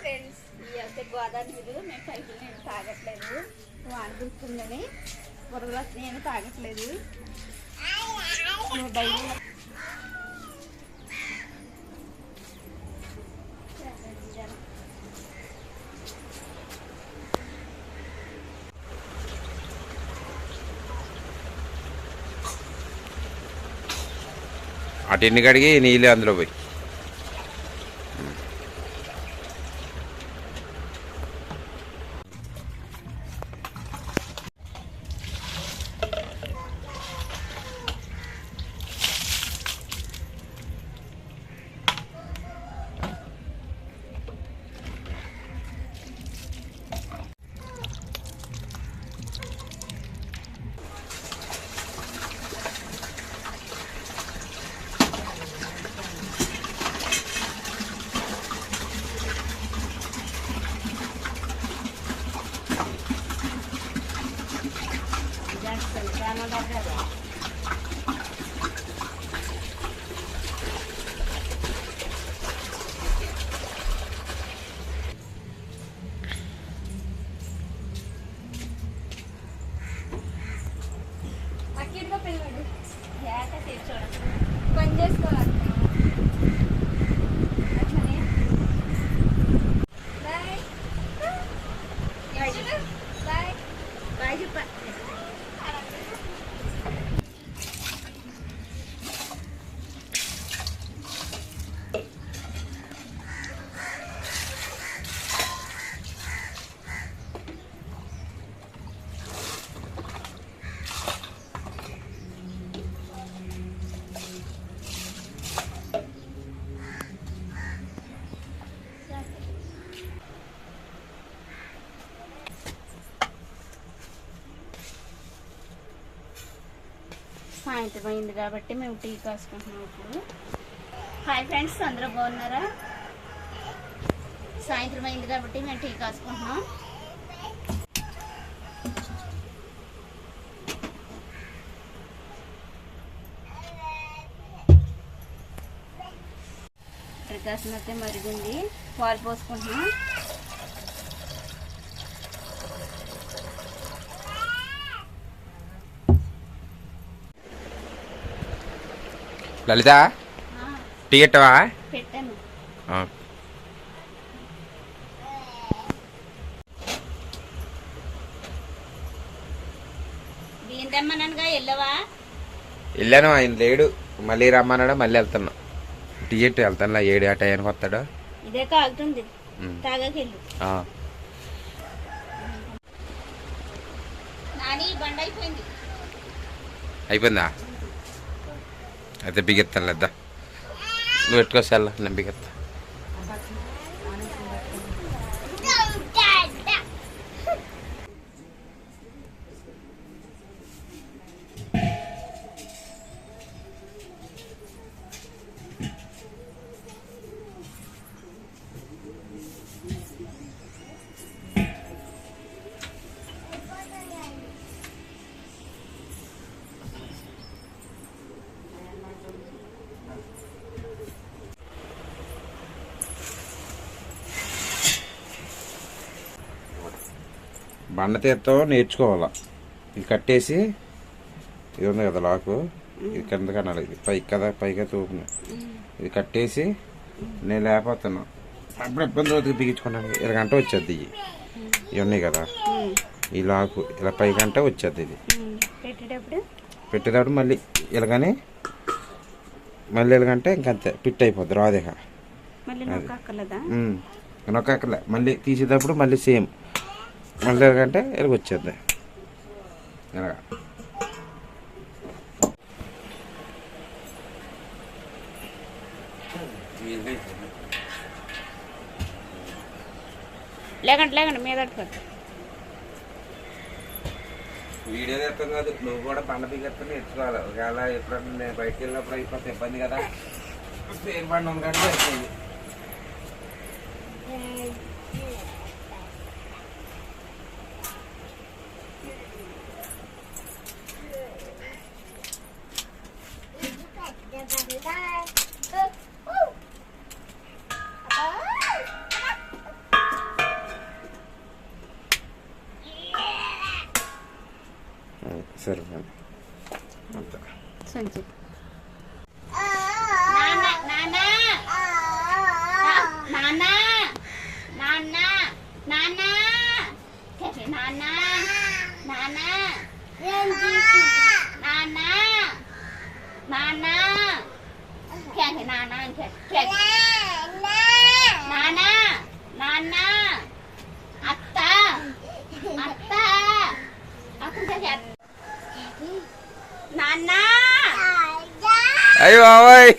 Friends ఈ అయితే గోదావరి నీళ్ళు మేము పైకి నేను తాగట్లేదు. వాన గుర్తుందని నేను తాగట్లేదు. డైలీ అటు ఎన్ని కడిగి నీళ్ళు అందులో పోయి. 还能到这个。సాయంత్రం అయింది కాబట్టి మేము టీ కాసుకుంటున్నాం ఇప్పుడు. హాయ్ ఫ్రెండ్స్ అందరూ బాగున్నారా? సాయంత్రం అయింది కాబట్టి మేము టీ కాసుకుంటున్నాం. ప్రకాశం అయితే మరిగింది. పాలు పోసుకుంటున్నాం. లలిత? ఆ, టీ ఎట్టవా పెట్టాను. ఆ. బియ్యం తెమ్మనగా వెళ్ళవా? వెళ్ళాను ఆయన లేడు. మళ్ళీ రమ్మన్నాడు మళ్ళీ వెళ్తున్నా. టీ ఎట్టు వెళ్తాను ఏడు ఆ టైంకి వస్తాడు. ఇదే. తాగకెళ్ళు. అయిపోయిందా? అయితే బిగెత్తాను లేదా నువ్వు పెట్టుకోసా నేను బిగెత్తా. బండ తీర్థం నేర్చుకోవాలా. ఇది కట్టేసి ఇది ఉంది కదా లాకు. ఇది కింద కనాలి ఇది పైకి కదా పైగా తూపుని ఇది కట్టేసి నేను లేకపోతున్నా. అప్పుడు ఇబ్బంది రోజుకి బిగించుకున్నాను ఇరవై గంట వచ్చేది ఇవి ఇవి ఉన్నాయి కదా. ఈ లాకు. ఇలా పై గంట వచ్చేది ఇది. పెట్టేటప్పుడు? మళ్ళీ ఇలాగని మళ్ళీ ఇలాగంటే ఇంకంతే పిట్ అయిపోద్ది రాదేహ నొక్కలే మళ్ళీ తీసేటప్పుడు మళ్ళీ సేమ్. మళ్ళీ ఎలాగంటే ఇలాగ. వచ్చేద్ది ఇలాగా లేకండి లేకండి మీద వీడియో తెస్తాం కాదు నువ్వు కూడా బండ దిగేస్తాను నేర్చుకోవాలి. ఒకవేళ ఎప్పుడన్నా నేను బయటకు వెళ్ళినప్పుడు అయిపోతే ఇబ్బంది కదా. పేరు బండ ఉంది Все равно. Вот так. Санчик. Нана, Нана! Нана! Нана! Нана! Кэти, Нана! Нана! Рэнди! Нана! Нана! Кэти, Нана! Кэти! Нана! Нана! అయ్యో బాబాయ్.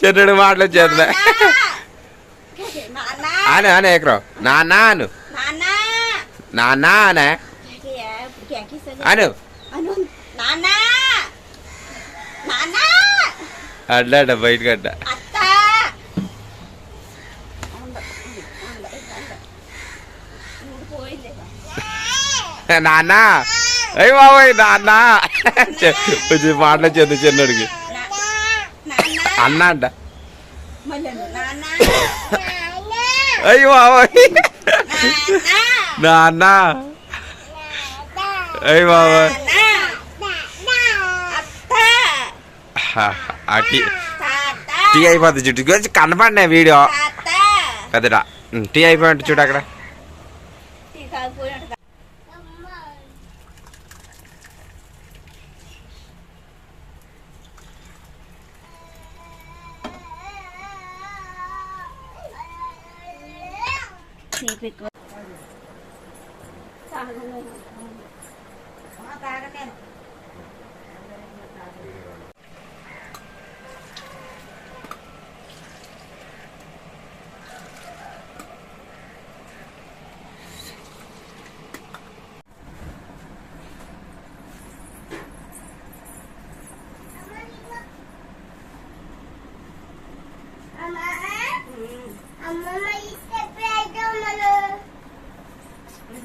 చెట్టుడు మాటలు వచ్చేస్తుందా ఆనే ఆనే ఎక్కరో నాన్నాను నాన్నానే అను. అడ్డ బయటకు అడ్డ నాన్న. ഏയ് ബാബോയ് അണ്ണാ പാടിനെ ചെന്ന് ചെന്നെടുക്ക് അണ്ണാണ്ട. അയ്യോ ബാബോയ് നാന്നാ അയ്യോ ബാബോയ് టీ అయిపోద్ది చుట్టూ గురించి సేపు ఎక్కువ తాగలేదు